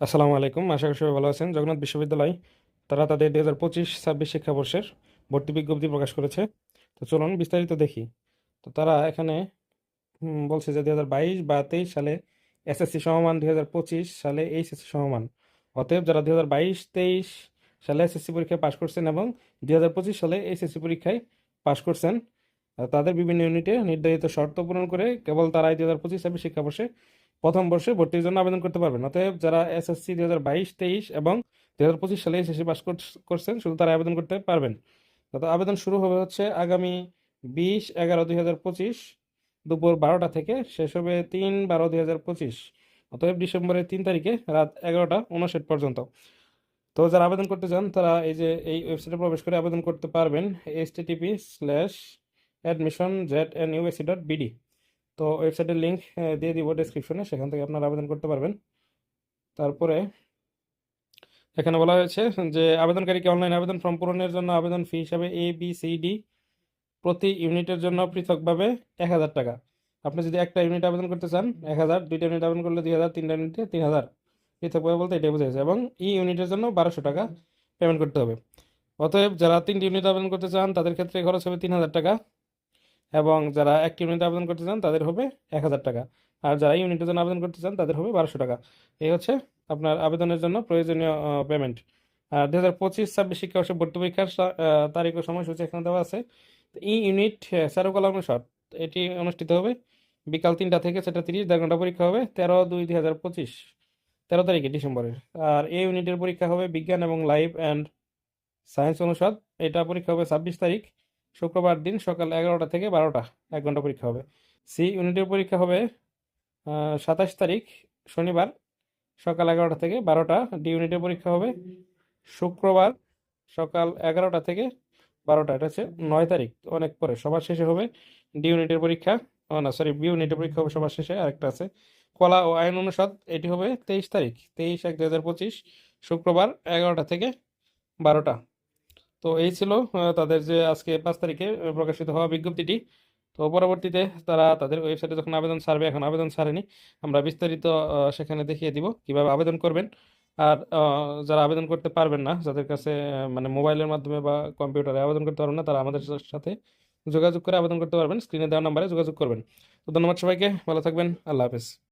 আসসালামু আলাইকুম। আশা করি সবাই ভালো আছেন। জগন্নাথ বিশ্ববিদ্যালয়, তারা তাদের দুই হাজার পঁচিশ, ছাব্বিশ শিক্ষাবর্ষের ভর্তি বিজ্ঞপ্তি প্রকাশ করেছে। তো চলুন বিস্তারিত দেখি। তো তারা এখানে বলছে যে দুই হাজার বাইশ বা তেইশ সালে এসএসসি সমমান দুই হাজার পঁচিশ সালে এইচএসসি সমমান অতএব যারা দুই হাজার বাইশ, তেইশ সালে এসএসসি পরীক্ষায় পাশ করছেন এবং দুই হাজার পঁচিশ সালে এইচএসসি পরীক্ষায় পাশ করছেন, তাদের বিভিন্ন ইউনিটে নির্ধারিত শর্ত পূরণ করে কেবল তারাই দুই হাজার পঁচিশ, ছাব্বিশ শিক্ষাবর্ষে প্রথম বর্ষে ভর্তির জন্য আবেদন করতে পারবেন। অতএব যারা এসএসসি দুই হাজার বাইশ, তেইশ এবং দুই হাজার পঁচিশ সালে এসএসসি পাস করছেন, শুধু তারা আবেদন করতে পারবেন। তো আবেদন শুরু হবে হচ্ছে আগামী বিশ এগারো দুই হাজার পঁচিশ দুপুর বারোটা থেকে। শেষ হবে তিন বারো দুই হাজার পঁচিশ। অতএব ডিসেম্বরের তিন তারিখে রাত এগারোটা উনষাট পর্যন্ত। তো যারা আবেদন করতে চান, তারা এই যে এই ওয়েবসাইটে প্রবেশ করে আবেদন করতে পারবেন। H TP slash admission Z N USC dot BD তো ওয়েবসাইটের লিঙ্ক দিয়ে দিব ডেসক্রিপশনে সেখান থেকে আপনারা আবেদন করতে পারবেন। তারপরে এখানে বলা হয়েছে যে, আবেদনকারীকে অনলাইন আবেদন ফর্ম পূরণের জন্য আবেদন ফি হিসাবে এ বি সি ডি প্রতি ইউনিটের জন্য পৃথকভাবে এক হাজার টাকা। আপনি যদি একটা ইউনিট আবেদন করতে চান, এক হাজার, দুইটা ইউনিট আবেদন করলে দুই হাজার, তিনটা ইউনিটে তিন হাজার। পৃথকভাবে বলতে এটাই বোঝা যাচ্ছে এবং ই ইউনিটের জন্য বারোশো টাকা পেমেন্ট করতে হবে। অতএব যারা তিনটি ইউনিট আবেদন করতে চান, তাদের ক্ষেত্রে খরচ হবে তিন হাজার টাকা। এবং যারা একটি ইউনিট আবেদন করতে চান, তাদের হবে এক হাজার টাকা। আর যারা ইউনিটের জন্য আবেদন করতে চান, তাদের হবে বারোশো টাকা। এই হচ্ছে আপনার আবেদনের জন্য প্রয়োজনীয় পেমেন্ট আর দু হাজার পঁচিশ, ছাব্বিশ শিক্ষাবর্ষে ভর্তি পরীক্ষার তারিখ ও সময়সূচি এখানে দেওয়া আছে। ই ইউনিট চারুকলা অনুষদ, এটি অনুষ্ঠিত হবে বিকাল তিনটা থেকে সেটা তিরিশ, দেড় ঘণ্টা পরীক্ষা হবে তেরো দুই দুই হাজার পঁচিশ, তেরো তারিখে ডিসেম্বরের। আর এই ইউনিটের পরীক্ষা হবে বিজ্ঞান এবং লাইভ অ্যান্ড সায়েন্স অনুষদ। এটা পরীক্ষা হবে ছাব্বিশ তারিখ। শুক্রবার দিন সকাল এগারোটা থেকে বারোটা, এক ঘণ্টা পরীক্ষা হবে। সি ইউনিটের পরীক্ষা হবে সাতাশ তারিখ, শনিবার সকাল এগারোটা থেকে বারোটা, ডি ইউনিটের পরীক্ষা হবে। শুক্রবার সকাল এগারোটা থেকে বারোটা, এটা হচ্ছে নয় তারিখ, অনেক পরে, সবার শেষে হবে ডি ইউনিটের পরীক্ষা। না সরি বি ইউনিটের পরীক্ষা হবে সবার শেষে, আরেকটা আছে। কলা ও আইন অনুষদ, এটি হবে তেইশ তারিখ, তেইশ এক দু হাজার পঁচিশ, শুক্রবার এগারোটা থেকে বারোটা। তো এই ছিল তাদের যে আজকে পাঁচ তারিখে প্রকাশিত হওয়া বিজ্ঞপ্তিটি। তো পরবর্তীতে তারা তাদের ওয়েবসাইটে যখন আবেদন ছাড়বে এখন আবেদন ছাড়েনি আমরা বিস্তারিত সেখানে দেখিয়ে দিব কীভাবে আবেদন করবেন। আর যারা আবেদন করতে পারবেন না, যাদের কাছে মানে মোবাইলের মাধ্যমে বা কম্পিউটারে আবেদন করতে পারবেন না, তারা আমাদের সাথে যোগাযোগ করে আবেদন করতে পারবেন। স্ক্রিনে দেওয়া নাম্বারে যোগাযোগ করবেন। তো ধন্যবাদ সবাইকে, ভালো থাকবেন, আল্লাহ হাফেজ।